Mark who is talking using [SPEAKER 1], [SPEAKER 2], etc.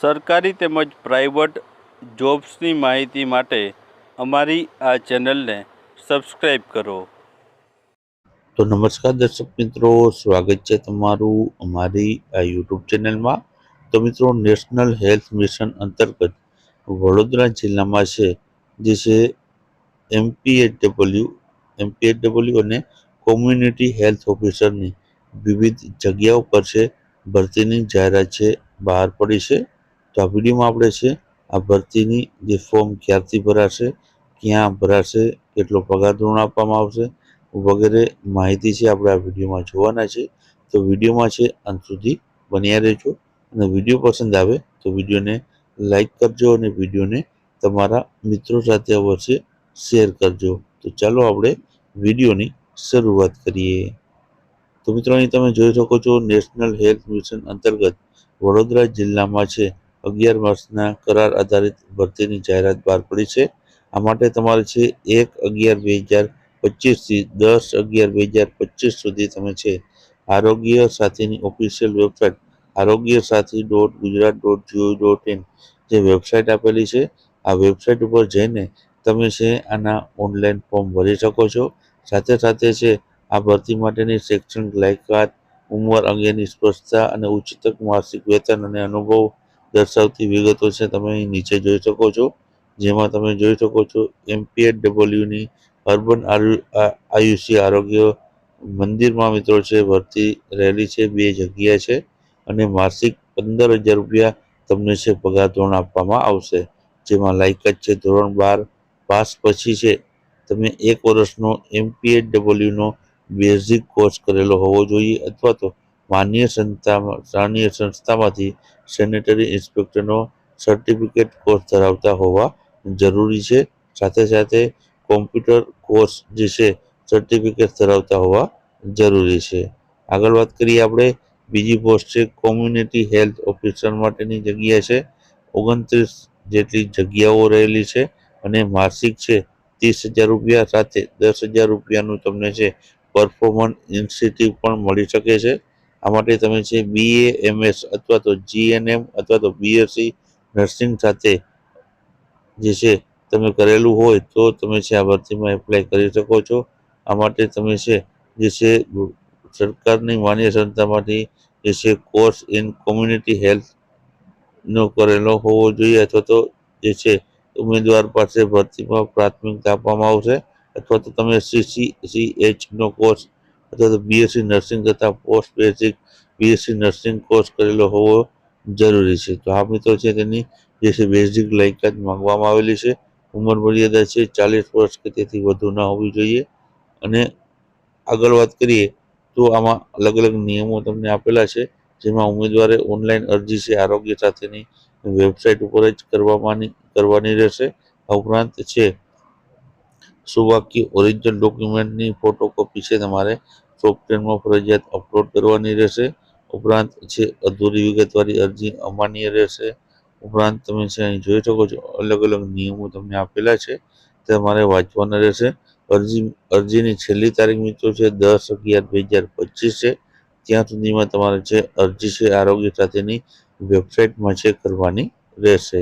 [SPEAKER 1] સરકારી તેમજ પ્રાઇવેટ જોબ્સની માહિતી માટે અમારી આ ચેનલને સબસ્ક્રાઈબ કરો.
[SPEAKER 2] તો નમસ્કાર દર્શક મિત્રો, સ્વાગત છે તમારું અમારી આ યુટ્યુબ ચેનલમાં. તો મિત્રો, નેશનલ હેલ્થ મિશન અંતર્ગત વડોદરા જિલ્લામાં છે, જે છે એમપીએચડબલ્યુ એમપીએચડબલ્યુ અને કોમ્યુનિટી હેલ્થ ઓફિસરની વિવિધ જગ્યાઓ પર છે. ભરતીની જાહેરાત છે, બહાર પડી છે. તો આ વિડીયોમાં આપણે છે, આ ભરતીની જે ફોર્મ ક્યારથી ભરાશે, ક્યાં ભરાશે, કેટલો પગાર ધોરણ આપવામાં આવશે, વગેરે માહિતી છે આપણે આ વિડીયોમાં જોવાના છે. તો વિડીયોમાં છે, અંત સુધી બન્યા રહેજો. અને વીડિયો પસંદ આવે તો વિડીયોને લાઈક કરજો અને વિડીયોને તમારા મિત્રો સાથે અવશ્ય શેર કરજો. તો ચાલો આપણે વિડીયોની શરૂઆત કરીએ. તો મિત્રો અહીં તમે જોઈ શકો છો, નેશનલ હેલ્થ મિશન અંતર્ગત વડોદરા જિલ્લામાં છે અગિયાર વર્ષના કરાર આધારિત ભરતીની જાહેરાત બહાર પડી છે. આ માટે તમારે છે એક અગિયાર બે હજાર પચીસથી દસ અગિયાર બે હજાર પચીસ સુધી તમે છે આરોગ્ય સાથેની official website Arogya Sathi dot Gujarat dot gov dot in જે વેબસાઇટ આપેલી છે, આ વેબસાઇટ ઉપર જઈને તમે છે આના ઓનલાઈન ફોર્મ ભરી શકો છો. સાથે સાથે છે આ ભરતી માટેની શૈક્ષણિક લાયકાત, ઉંમર અંગેની સ્પષ્ટતા અને ઉચ્ચતક માસિક વેતન અને અનુભવ દર્શાવતી વિગતો છે તમે અહીં નીચે જોઈ શકો છો. જેમાં તમે જોઈ શકો છો એમપીએચડબલ્યુની અર્બન આયુષી આરોગ્ય મંદિરમાં મિત્રો છે, ભરતી રહેલી છે, બે જગ્યા છે અને માસિક પંદર હજાર રૂપિયા તમને છે, પગાર ધોરણ આપવામાં આવશે. જેમાં લાયકાત છે, ધોરણ બાર પાસ પછી છે. તમે એક વર્ષનો એમપીએચડબલ્યુનો બેઝિક કોર્સ કરેલો હોવો જોઈએ અથવા તો માન્ય સંસ્થામાં, સ્થાનીય સંસ્થામાંથી સેનેટરી ઇન્સ્પેક્ટરનો સર્ટિફિકેટ કોર્સ ધરાવતા હોવા જરૂરી છે. સાથે સાથે કોમ્પ્યુટર કોર્સ જે છે, સર્ટિફિકેટ ધરાવતા હોવા જરૂરી છે. આગળ વાત કરીએ આપણે, બીજી પોસ્ટ છે, કોમ્યુનિટી હેલ્થ ઓફિસર માટેની જગ્યા છે. ઓગણત્રીસ જેટલી જગ્યાઓ રહેલી છે અને માસિક છે, ત્રીસ હજાર રૂપિયા, સાથે દસ હજાર રૂપિયાનું તમને છે, પરફોર્મન્સ ઇન્સેન્ટિવ પણ મળી શકે છે. આ માટે તમે છે બીએ એમએસ અથવા તો જીએનએમ અથવા તો બીએસસી નર્સિંગ સાથે જે છે તમે કરેલું હોય તો તમે છે આ ભરતીમાં એપ્લાય કરી શકો છો. આ માટે તમે છે જે છે સરકારની માન્ય સંસ્થામાંથી જે છે કોર્સ ઇન કોમ્યુનિટી હેલ્થ નો કરેલો હોવો જોઈએ અથવા તો જે છે ઉમેદવાર પાસે ભરતીમાં પ્રાથમિકતા આપવામાં આવશે અથવા તો તમે સીસી સી એચનો કોર્સ અથવા તો બીએસસી નર્સિંગ તથા post basic BSc nursing course કરેલો હોવો જરૂરી છે. તો આ મિત્રો છે તેની જે છે બેઝિક લાયકાત માંગવામાં આવેલી છે. ઉંમર મર્યાદા છે ચાલીસ વર્ષ કે તેથી વધુ ન હોવી જોઈએ. અને આગળ વાત કરીએ તો આમાં અલગ અલગ નિયમો તમને આપેલા છે, જેમાં ઉમેદવારે ઓનલાઈન અરજી છે આરોગ્ય સાથેની વેબસાઇટ ઉપર જ કરવાની કરવાની રહેશે. આ ઉપરાંત છે સુવાક્ય ઓરિજિનલ ડોક્યુમેન્ટની ફોટોકોપી છે તમારે. સોફ્ટવેરમાં ફરજિયાત અપલોડ કરવાની રહેશે. ઉપરાંત છે અધૂરી વિગતવાળી અરજી અમાન્ય રહેશે. ઉપરાંત તમે છે અહીં જોઈ શકો છો, અલગ અલગ નિયમો તમને આપેલા છે. તે તમારે વાંચવાના રહેશે. અરજી, અરજીની છેલ્લી તારીખ મિત્રો છે દસ અગિયાર બે હજાર પચીસ છે. ત્યાં સુધીમાં તમારે છે અરજી છે આરોગ્ય સાથેની વેબસાઇટમાં છે કરવાની રહેશે.